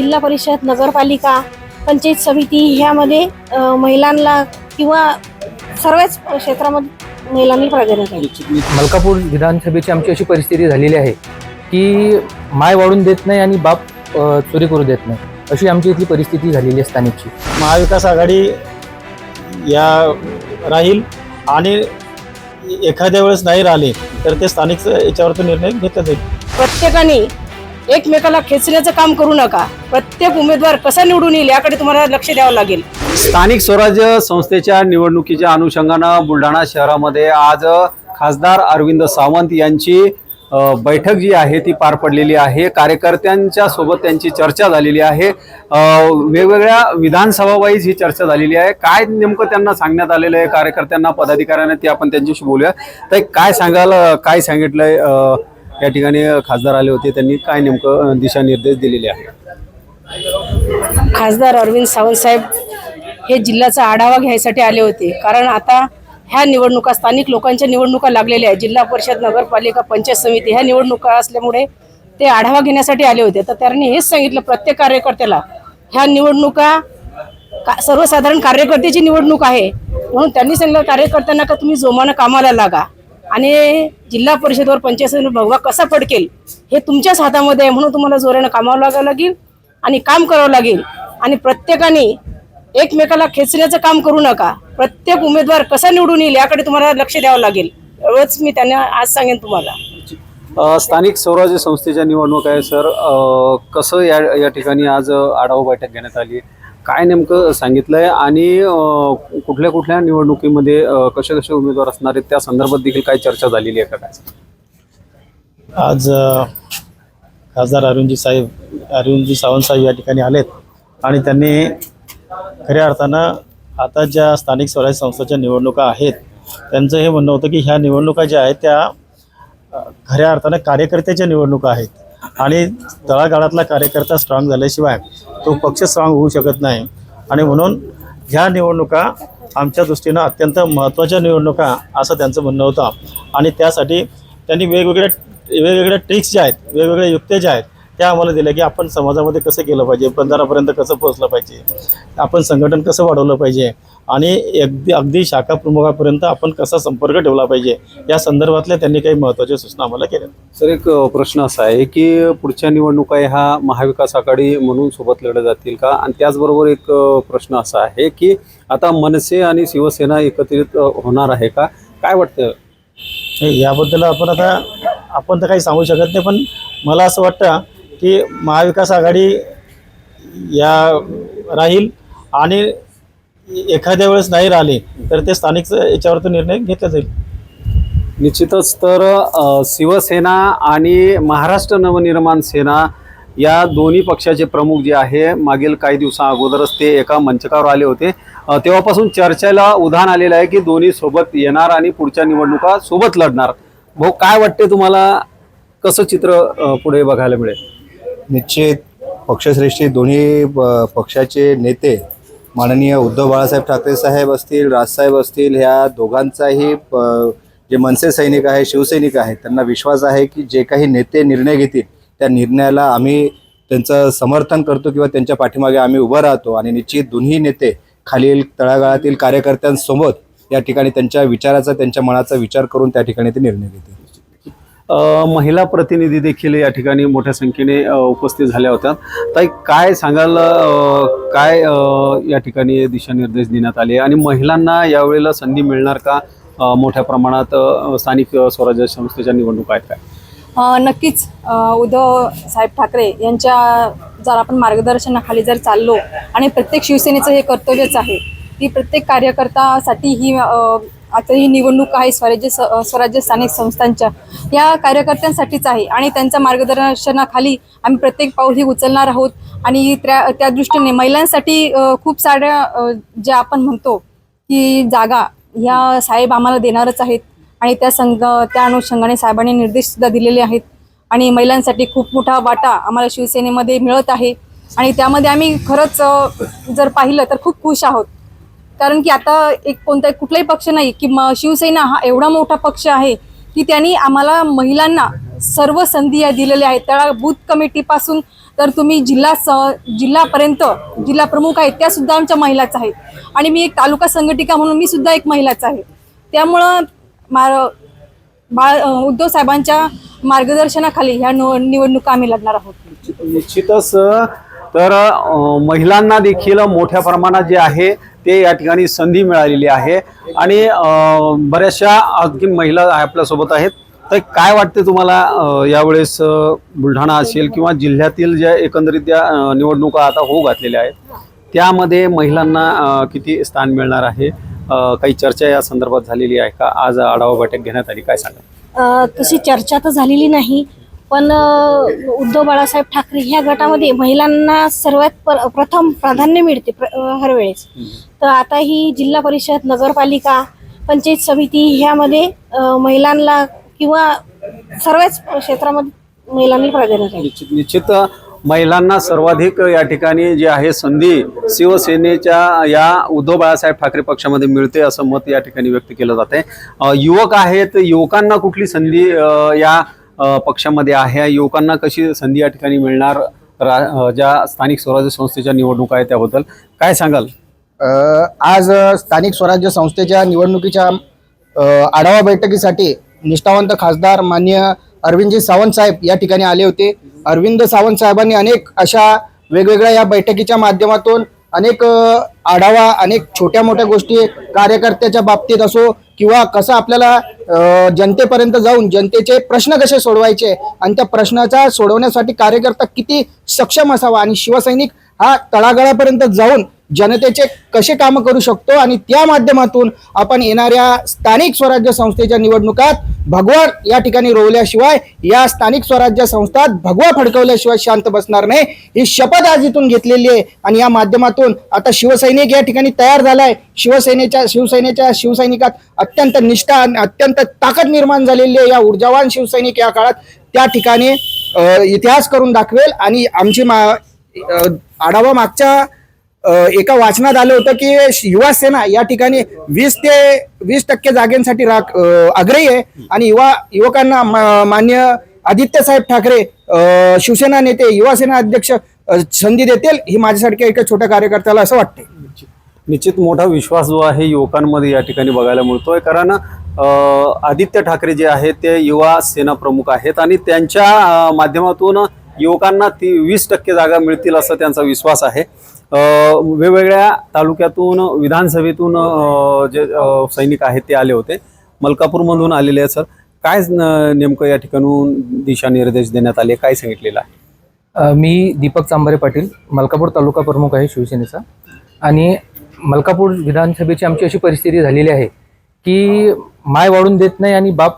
जिल्हा परिषद नगरपालिका पंचायत समिती ह्यामध्ये महिलांना किंवा सर्वच क्षेत्रामध्ये महिलांनी प्राधान्य मलकापूर विधानसभेची आमची अशी परिस्थिती झालेली आहे की माय वाढून देत नाही आणि बाप चोरी करू देत नाही. अशी आमची इथली परिस्थिती झालेली आहे स्थानिकची. महाविकास आघाडी या राहील आणि एखाद्या वेळेस नाही राहिले तर ते स्थानिक याच्यावरती निर्णय घेतला जाईल. प्रत्येकाने एकमेकाला खेचण्याचं काम करू नका. प्रत्येक उमेदवार कसा निवडून येईल याकडे तुम्हाला लक्ष द्यावं लागेल. स्थानिक स्वराज्य संस्थेच्या निवडणुकीच्या अनुषंगानं बुलढाणा शहरामध्ये आज खासदार अरविंद सावंत यांची बैठक जी आहे ती पार पडलेली आहे. कार्यकर्त्यांच्या सोबत त्यांची चर्चा झालेली आहे. वेगवेगळ्या विधानसभा वाईज ही चर्चा झालेली आहे. काय नेमकं त्यांना सांगण्यात आलेलं आहे? कार्यकर्त्यांना पदाधिकाऱ्यांना ते आपण त्यांच्याशी बोलूया. तर काय सांगाल काय सांगितलंय या ठिकाणी खासदार आले होते. त्यांनी काय नेमकं दिशानिर्देश दिलेले आहे खासदार अरविंद सावंत साहेब हे जिल्ह्याचा आढावा घ्यायसाठी आले होते. कारण आता ह्या निवडणुका स्थानिक लोकांच्या निवडणुका लागलेल्या आहेत. जिल्हा परिषद नगरपालिका पंचायत समिती ह्या निवडणुका असल्यामुळे ते आढावा घेण्यासाठी आले होते. तर त्यांनी हेच सांगितलं प्रत्येक कार्यकर्त्याला ह्या निवडणुका का सर्वसाधारण कार्यकर्त्याची निवडणूक आहे. म्हणून त्यांनी सांगितलं कार्यकर्त्यांना का तुम्ही जोमानं कामाला लागा? आणि जिल्हा परिषदवर पंचायत भगवा कसा फडकेल. हे तुमच्याच हातामध्ये आहे म्हणून तुम्हाला जोरानं कामावं लागावं लागेल आणि काम करावं लागेल. आणि प्रत्येकाने एकमेकाला खेचण्याचं काम करू नका. प्रत्येक उमेदवार कसा निवडून येईल याकडे तुम्हाला लक्ष द्यावं लागेल. एवढंच मी त्यांना आज सांगेन तुम्हाला. स्थानिक स्वराज्य संस्थेच्या निवडणूक आहे सर. कसं या या ठिकाणी आज आढावा बैठक घेण्यात आली? काय नेमकं सांगितलं आहे आणि कुठल्या कुठल्या निवडणुकीमध्ये कसे कसे उमेदवार असणार आहेत त्या संदर्भात देखील काही चर्चा झालेली आहे का काय? आज खासदार अरुणजी साहेब अरुणजी सावंत साहेब या ठिकाणी आलेत आणि त्यांनी खऱ्या अर्थानं आता ज्या स्थानिक स्वराज्य संस्थेच्या निवडणुका आहेत त्यांचं हे म्हणणं होतं की ह्या निवडणुका ज्या आहेत त्या खऱ्या अर्थानं कार्यकर्त्याच्या निवडणुका आहेत. आणि तळागाळातला कार्यकर्ता स्ट्रॉंग झाल्याशिवाय तो पक्ष स्ट्रॉंग होऊ शकत नाही. आणि म्हणून ह्या निवडणुका आमच्या दृष्टीनं अत्यंत महत्त्वाच्या निवडणुका असं त्यांचं म्हणणं होतं. आणि त्यासाठी त्यांनी वेगवेगळ्या वेगवेगळ्या ट्रिक्स ज्या आहेत वेगवेगळ्या युक्त्या ज्या आहेत त्या आम्हाला दिल्या की आपण समाजामध्ये कसं केलं पाहिजे बंधारापर्यंत कसं पोहोचलं पाहिजे आपण संघटन कसं वाढवलं पाहिजे आणि अगदी अगदी शाखा प्रमुखापर्यंत आपण कसा संपर्क ठेवला पाहिजे या संदर्भातल्या त्यांनी काही महत्त्वाच्या सूचना आम्हाला केल्या. सर एक प्रश्न असा आहे की पुढच्या निवडणुका ह्या महाविकास आघाडी म्हणून सोबत लढल्या जातील का? आणि त्याचबरोबर एक प्रश्न असा आहे की आता मनसे आणि शिवसेना एकत्रित होणार आहे का? काय वाटतं? याबद्दल आपण आता आपण तर काही सांगू शकत नाही पण मला असं वाटतं की महाविकास आघाडी या राहील आणि एखाद्या वेळेस नाही राहिले तर ते स्थानिक याच्यावरती निर्णय घेतला जाईल. निश्चितच तर अ, शिवसेना आणि महाराष्ट्र नवनिर्माण सेना या दोन्ही पक्षाचे प्रमुख जे आहे मागील काही दिवसा अगोदरच ते एका मंचकावर आले होते. अ, तेव्हापासून चर्चेला उधाण आलेलं आहे की दोन्ही सोबत येणार आणि पुढच्या निवडणुका सोबत लढणार. भाऊ काय वाटते तुम्हाला? कसं चित्र अ, पुढे बघायला मिळेल? निश्चित पक्षश्रेष्ठी दोन्ही पक्षाचे नेते माननीय उद्धव बाळासाहेब ठाकरे साहेब असतील राजसाहेब असतील ह्या दोघांचाही प- जे मनसे सैनिक आहे शिवसैनिक आहे त्यांना विश्वास आहे की जे काही नेते निर्णय घेतील त्या निर्णयाला आम्ही त्यांचं समर्थन करतो किंवा त्यांच्या पाठीमागे आम्ही उभं राहतो आणि निश्चित दोन्ही नेते खालील तळागाळातील कार्यकर्त्यांसोबत या ठिकाणी त्यांच्या विचाराचा त्यांच्या मनाचा विचार करून त्या ठिकाणी ते निर्णय घेतील. महिला प्रतिनिधी देखील या ठिकाणी मोठ्या संख्येने उपस्थित झाल्या होत्या. ताई काय सांगाल काय या ठिकाणी दिशानिर्देश देण्यात आले? आणि महिलांना यावेळेला संधी मिळणार का? मोठ्या प्रमाणात स्थानिक स्वराज्य संस्थेच्या निवडणूक आहेत काय? नक्कीच. उद्धव साहेब ठाकरे यांच्या जर आपण मार्गदर्शनाखाली जर चाललो आणि प्रत्येक शिवसेनेचं हे कर्तव्यच आहे की प्रत्येक कार्यकर्तासाठी ही आता ही निवडणूक आहे स्वराज्य स- स्वराज्य स्थानिक संस्थांच्या. या कार्यकर्त्यांसाठीच आहे आणि त्यांच्या मार्गदर्शनाखाली आम्ही प्रत्येक पाऊल ही उचलणार आहोत. आणि त्या त्या दृष्टीने महिलांसाठी खूप साऱ्या ज्या आपण म्हणतो की जागा ह्या साहेब आम्हाला देणारच आहेत. आणि त्या संघ त्या अनुषंगाने साहेबांनी निर्देशसुद्धा दिलेले आहेत. आणि महिलांसाठी खूप मोठा वाटा आम्हाला शिवसेनेमध्ये मिळत आहे. आणि त्यामध्ये आम्ही खरंच जर पाहिलं तर खूप खुश आहोत. कारण की आता एक कोणता कुठलाही पक्ष नाही की शिवसेना हा एवढा मोठा पक्ष आहे की त्यांनी आम्हाला महिलांना सर्व संधी या दिलेल्या आहेत. त्या बूथ कमिटीपासून तर तुम्ही जिल्हा स जिल्हापर्यंत जिल्हा प्रमुख आहेत त्या सुद्धा आमच्या महिलाच आहेत. आणि मी एक तालुका संघटिका म्हणून मी सुद्धा एक महिलाच आहे. त्यामुळं मा बाळ उद्धव साहेबांच्या मार्गदर्शनाखाली ह्या निवडणुका आम्ही लढणार आहोत. निश्चितच तर महिलांना देखील मोठ्या प्रमाणात जे आहे ते या ठिकाणी संधी मिळालेली आहे. आणि बऱ्याचशा आणखी महिला आपल्यासोबत आहेत. तर काय वाटते तुम्हाला यावेळेस बुलढाणा असेल किंवा जिल्ह्यातील ज्या एकंदरीत ज्या निवडणुका आता होऊ घातलेल्या आहेत त्यामध्ये महिलांना किती स्थान मिळणार आहे? काही चर्चा या संदर्भात झालेली आहे का? आज आढावा बैठक घेण्यात आली. काय सांगा तशी चर्चा तर झालेली नाही. पण उद्धव बाळासाहेब ठाकरे ह्या गटामध्ये महिलांना सर्वात पर- प्रथम प्राधान्य मिळते प्र- अ, हर वेळेस तर आता ही जिल्हा परिषद नगरपालिका पंचायत समिती ह्यामध्ये महिलांना किंवा सर्वच क्षेत्रामध्ये महिलांनी प्राधान्य निश्चित निश्चित महिलांना सर्वाधिक या ठिकाणी जी आहे संधी शिवसेनेच्या या उद्धव बाळासाहेब ठाकरे पक्षामध्ये मिळते असं मत या ठिकाणी व्यक्त केलं जात आहे युवक आहेत युवकांना कुठली संधी या पक्षामध्ये आहे. युवकांना कशी संधी या ठिकाणी मिळणार? रा- ज्या स्थानिक स्वराज्य संस्थेच्या निवडणुका आहेत त्याबद्दल काय सांगाल? आज स्थानिक स्वराज्य संस्थेच्या निवडणुकीच्या आढावा बैठकीसाठी निष्ठावंत खासदार मान्य अरविंदजी सावंत साहेब या ठिकाणी आले होते. अरविंद सावंत साहेबांनी अनेक अशा वेगवेगळ्या या बैठकीच्या माध्यमातून अनेक आढावा अनेक छोट्या मोठ्या गोष्टी कार्यकर्त्याच्या बाबतीत असो किंवा कसं आपल्याला जनतेपर्यंत जाऊन जनतेचे प्रश्न कसे सोडवायचे आणि त्या प्रश्नाचा सोडवण्यासाठी कार्यकर्ता किती सक्षम असावा आणि शिवसैनिक हा तळागाळापर्यंत जाऊन जनतेचे कसे कामं करू शकतो आणि त्या माध्यमातून आपण येणाऱ्या स्थानिक स्वराज्य संस्थेच्या निवडणुकात भगवा या ठिकाणी रोवल्याशिवाय या स्थानिक स्वराज्य संस्थात भगवा फडकवल्याशिवाय शांत बसणार नाही. ही शपथ आज इथून घेतलेली आहे आणि या माध्यमातून आता शिवसैनिक या ठिकाणी तयार झालाय. शिवसेनेच्या शिवसेनेच्या शिवसैनिकात अत्यंत निष्ठा आणि अत्यंत ताकद निर्माण झालेली आहे. या ऊर्जावान शिवसैनिक या काळात त्या ठिकाणी इतिहास करून दाखवेल आणि आमची मा आढावा मागच्या एका वाचनात आलं होतं की युवा सेना या ठिकाणी वीस ते वीस टक्के जागेसाठी राख आग्रही आहे. आणि युवा युवकांना मान्य आदित्य साहेब ठाकरे शिवसेना नेते युवा सेना अध्यक्ष संधी देतील ही माझ्यासारख्या एका छोट्या कार्यकर्त्याला असं वाटते निश्चित मोठा विश्वास जो आहे युवकांमध्ये या ठिकाणी बघायला मिळतोय. कारण आदित्य ठाकरे जे आहेत ते युवा सेना प्रमुख आहेत आणि त्यांच्या माध्यमातून युवकांना ती वीस टक्के जागा मिळतील असा त्यांचा विश्वास आहे. वेगवेगळ्या तालुक्यातून विधानसभेतून जे सैनिक आहेत ते आले होते. मलकापूरमधून आलेले आहेत सर. काय न- नेमकं या ठिकाणून दिशानिर्देश देण्यात आले? काय सांगितलेलं आहे? मी दीपक चांबारे पाटील मलकापूर तालुका प्रमुख आहे शिवसेनेचा. आणि मलकापूर विधानसभेची आमची अशी परिस्थिती झालेली आहे की माय वाढून देत नाही आणि बाप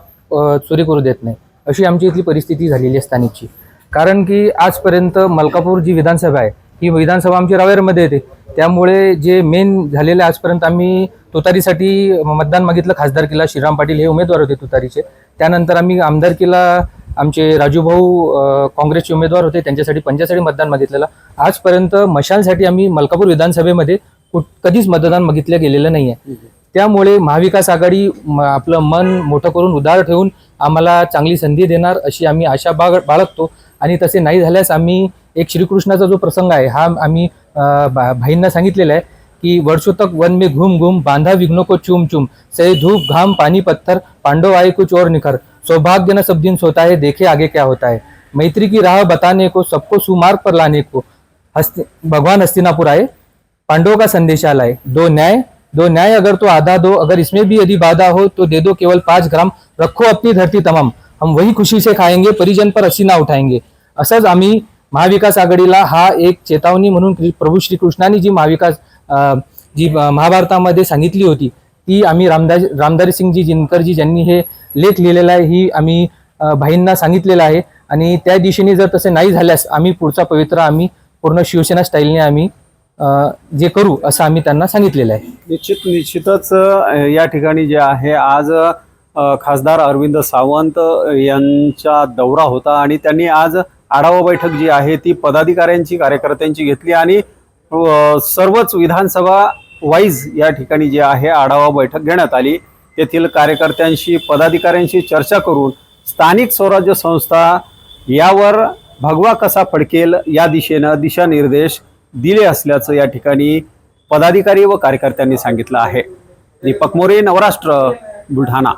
चोरी करू देत नाही. अशी आमची इथली परिस्थिती झालेली आहे स्थानिकची. कारण की आजपर्यंत मलकापूर जी विधानसभा आहे ही विधानसभा आमची रावेरमध्ये येते. त्यामुळे जे मेन झालेलं आहे आजपर्यंत आम्ही तुतारीसाठी मतदान मागितलं खासदार किल्ला श्रीराम पाटील हे उमेदवार होते तुतारीचे. त्यानंतर आम्ही आमदार किल्ला आमचे राजूभाऊ काँग्रेसचे उमेदवार होते त्यांच्यासाठी पंचासाठी मतदान मागितलेलं. आजपर्यंत मशालसाठी आम्ही मलकापूर विधानसभेमध्ये कुठ कधीच मतदान मागितलं गेलेलं नाही आहे त्यामुळे महाविकास आघाडी म- आपलं मन मोठं करून उदार ठेवून आम्हाला चांगली संधी देणार अशी आम्ही आशा बाग बाळगतो. आणि तसे नाही झाल्यास आम्ही एक श्रीकृष्णाचा जो प्रसंग आहे हा आम्ही बा- भाईंना सांगितलेला आहे की वर्षो तक वन में घूम घूम बांधा विघ्नो को चूम चूम सहे धूप घाम पानी पत्थर पांडव आए कुछ और निखर। सौभाग्य न सब दिन सोता है देखे आगे क्या होता है। मैत्री की राह बताने को सबको सुमार्ग पर लाने को हस्ति भगवान हस्तिनापुर आए। पांडवों का संदेश लाए दो न्याय दो न्याय अगर तो आधा दो अगर इसमें भी यदि बाधा हो तो दे दो केवल पाच ग्राम रखो अपनी धरती तमाम। हम वही खुशी से खाएंगे परिजन पर असीना उठाएंगे। असंच आम्ही महाविकास आघाडीला हा एक चेतावणी म्हणून प्रभू श्रीकृष्णाने जी महाविकास जी महाभारतामध्ये सांगितली होती ती आम्ही रामदास रामदारी सिंगजी जिनकरजी ज्यांनी हे लेख लिहिलेला आहे ही आम्ही भाईंना सांगितलेलं आहे. आणि त्या दिशेने जर तसे नाही झाल्यास आम्ही पुढचा पवित्र आम्ही पूर्ण शिवसेना स्टाईलने आम्ही जे करू असं आम्ही त्यांना सांगितलेलं आहे. निश्चित निश्चितच या ठिकाणी जे आहे आज खासदार अरविंद सावंत यांचा दौरा होता आणि त्यांनी आज आढावा बैठक जी आहे ती पदाधिकाऱ्यांची कार्यकर्त्यांची घेतली आणि सर्वच विधानसभा वाईज या ठिकाणी जे आहे आढावा बैठक घेण्यात आली. तेथील कार्यकर्त्यांशी पदाधिकाऱ्यांशी चर्चा करून स्थानिक स्वराज्य संस्था यावर भगवा कसा फडकेल या दिशेनं दिशानिर्देश दिले असल्याचं या ठिकाणी पदाधिकारी व कार्यकर्त्यांनी सांगितलं आहे. दीपक मोरे नवराष्ट्र बुलढाणा.